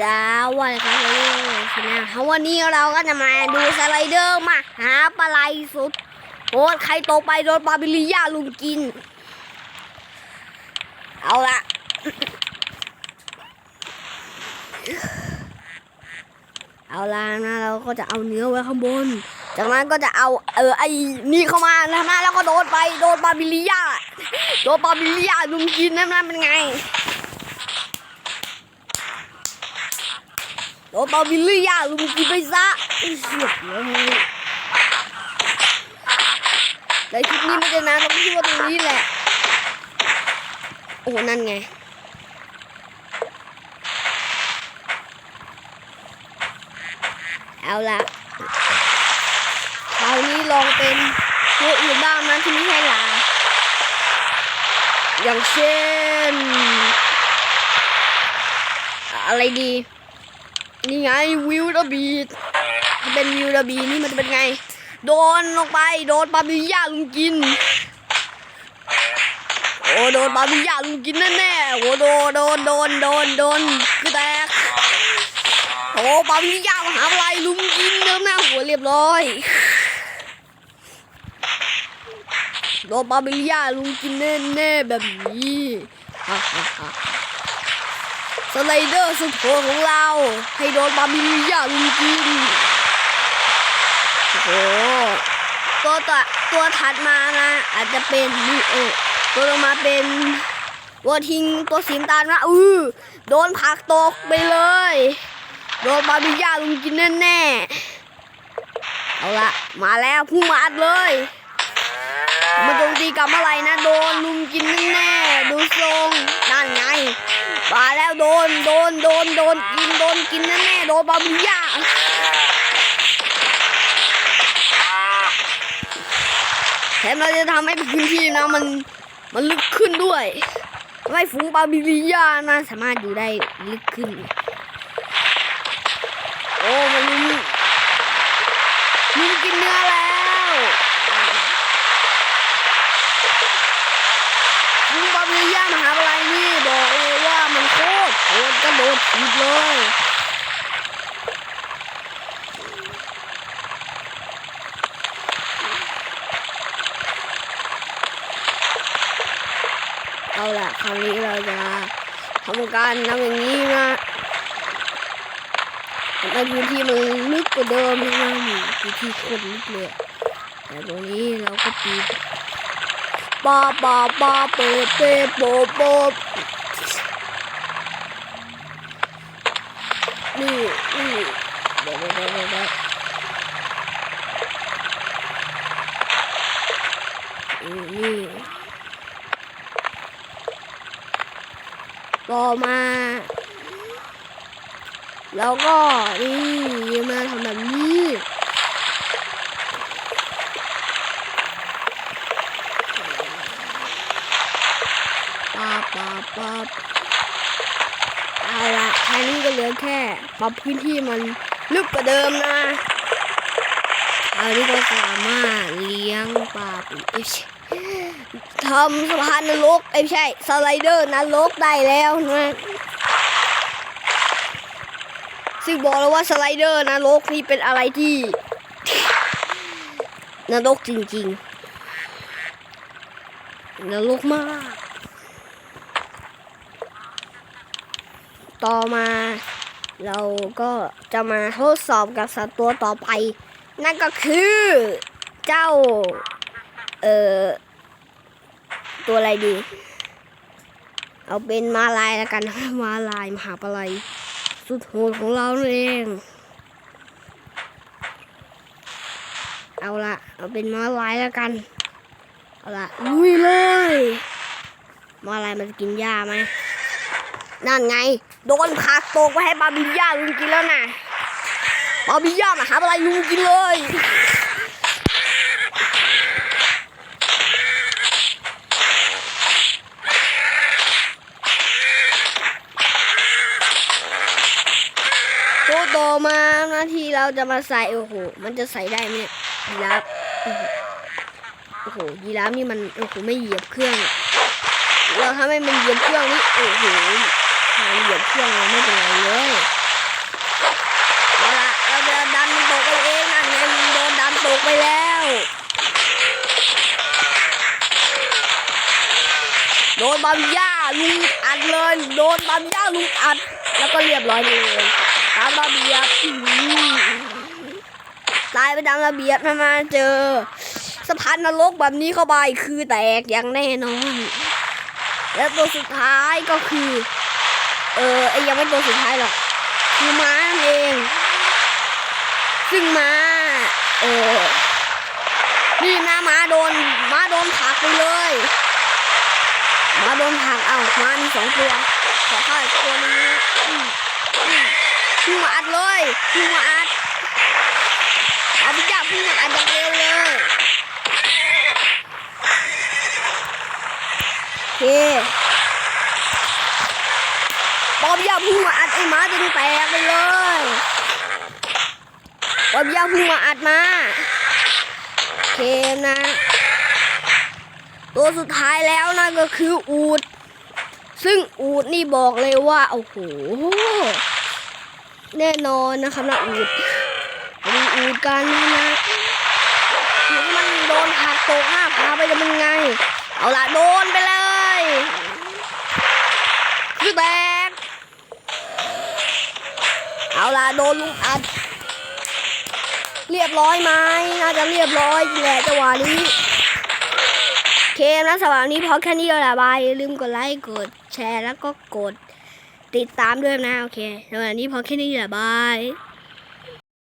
สวัสดีครับวันนี้นะวันนี้เราก็จะมาดูสไลเดอร์มาหาปลาไหลสุดโอ้ใครตกไปโดนปลาบิลลี่ย่าลุงกิน เอาละเอาละนะเราก็จะเอาเนื้อไว้ข้างบน จากนั้นก็จะเอาเออไอ้นี่เข้ามานะนะแล้วก็โดนไปโดนปลาบิลลี่ย่าโดนปลาบิลลี่ย่าลุงกินนั่นนั่นเป็นไง โดนปลาบิลลี่ย่าลุงกินไปซะไอ้เสียบเลยแต่คลิปนี้ไม่ได้นานตรงที่ว่าตรงนี้แหละ โอ้โห นั่นไงเอาละคราวนี้ลองเป็นตัวอื่นบ้างนะที่ไม่ใช่ลา อย่างเช่น อะไรดี นี่ไงวิวดาบีดถ้าเป็นวิวดาบีนี่มันจะเป็นไง โดนลงไป โดนปลาบิย่าลุงกิน โอ้โดนปลาบิย่าลุงกินแน่ๆโอ้โดนโดนโดนโดนโดนคือแตกโอ้ปาบิย่ามหาอะไรลุงกินเดิมหน้าหัวเรียบร้อยโดนปาบิย่าลุงกินแน่ๆแบบนี้ฮ่าฮ่าฮ่า สไลเดอร์สุดโหดของเรา ให้โดนบาบิลิยาลุงกินโอ้โหตัวตัวตัวถัดมานะอาจจะเป็นนี่เออตัวลงมาเป็นตัวทิงตัวสีตาลนะอือโดนผักตกไปเลย โดนบาบิลยาลุงกินแน่ๆเอาละมาแล้วพุ่งมาอัดเลยมาโจมตีกับเมื่อไรนะ โดนลุงกินแน่ๆดูทรง มาแล้วโดนโดนโดนโดนกินโดนกินแน่ๆโดนบาบิยาแถมเราจะทำให้พื้นที่นะมันมันลึกขึ้นด้วยทำให้ฝูงบาบิลิยานะสามารถอยู่ได้ลึกขึ้น โอ้มันลุมลุมกินเนื้อแล้วฝูงบาบิลิยามหาอะไรนี่บอกเลยว่ามันโค ตรโคตรกระโดดถีบเลยเอาล่ะคราวนี้เราจะทำการทำอย่างนี้นะทำให้พื้นที่มันลึกกว่าเดิมนะนี่พื้นที่คตรลึกเลยแต่ตรงนี้เราก็ปีนปาปาปาเปเปโปโป นี่นี่เดี๋ยวเดี๋ยวเดี๋ยวนี่ต่อมา แล้วก็นี่มาทำแบบนี้ป๊าบป๊าบป๊าบ เอาละแค่นี้ก็เหลือแค่ปรับพื้นที่มันลึกกว่าเดิมนะอันนี้ก็สามารถเลี้ยงปลาปีเอ้ยทำสะพานนรกเอ้ไม่ใช่สไลเดอร์นรกได้แล้วนะซึ่งบอกแล้วว่าสไลเดอร์นรกนี่เป็นอะไรที่นรกจริงๆนรกมาก ต่อมา เราก็จะมาทดสอบกับสัตว์ตัวต่อไป นั่นก็คือเจ้า เอ่อ ตัวอะไรดี เอาเป็นมาลายแล้วกัน มาลายมหาปลายสุดโหดของเราเอง เอาละเอาเป็นมาลายแล้วกัน เอาละลุยเลยมาลายมันกินหญ้าไหมนั่นไง โดนผักตกไปให้บาบิย่าลุงกินแล้วนะบาบิย่ามาหาอะไรลุงกินเลยตัวต่อมาหน้าที่เราจะมาใส่โอ้โห มันจะใส่ได้ไหมเนี่ยยีราฟโอ้โหยีราฟนี่มันโอ้โหไม่เหยียบเครื่อง เราทำให้มันเหยียบเครื่องนี่โอ้โห หายเหยียบเครื่องเราไม่เป็นไรเลยเอาละเราจะดันตกไปเองนั่นไงโดนดันตกไปแล้วโดนบัมย่าลุงอัดเลยโดนบัมย่าลุงอัด แล้วก็เรียบร้อยเลยตามระเบียบตายไปตามระเบียบนะมาเจอสะพานนรกแบบนี้เข้าไปคือแตกอย่างแน่นอน และตัวสุดท้ายก็คือ เออไอยังไม่ตัวสุดท้ายหรอกคือม้าเอง ซึ่งม้าเออนี่นะม้าโดนม้าโดนผักไปเลยม้าโดนผักเอ้าม้ามีสองตัวขอข้าอีกตัวนึงอือมพุ่งมาอัดเลยพุ่งมาอัดเอาพิจารพุ่งมาอัดอย่างเร็วเลยโอเคบอ มยาพุ่งมาอัดไอ้ม้าจนแตกไปเลยบอมยาพุ่งมาอัดมาเคนะ ตัวสุดท้ายแล้วนะก็คืออูด ซึ่งอูดนี่บอกเลยว่าโอ้โหแน่นอนนะครับนะอูดดูอูดกันนะนะมันโดนหักตกหน้าผาไปจะเป็นไง เอาละโดนไปเลยคือแตก เอาละโดนลุงอัด เรียบร้อยไหมน่าจะเรียบร้อยแหละจังหวะนี้เคนะสำหรับวันนี้พอแค่นี้แหละบายลืมกดไลค์กดแชร์แล้วก็กด ติดตามด้วยนะ โอเคสำหรับวันนี้พอแค่นี้และบาย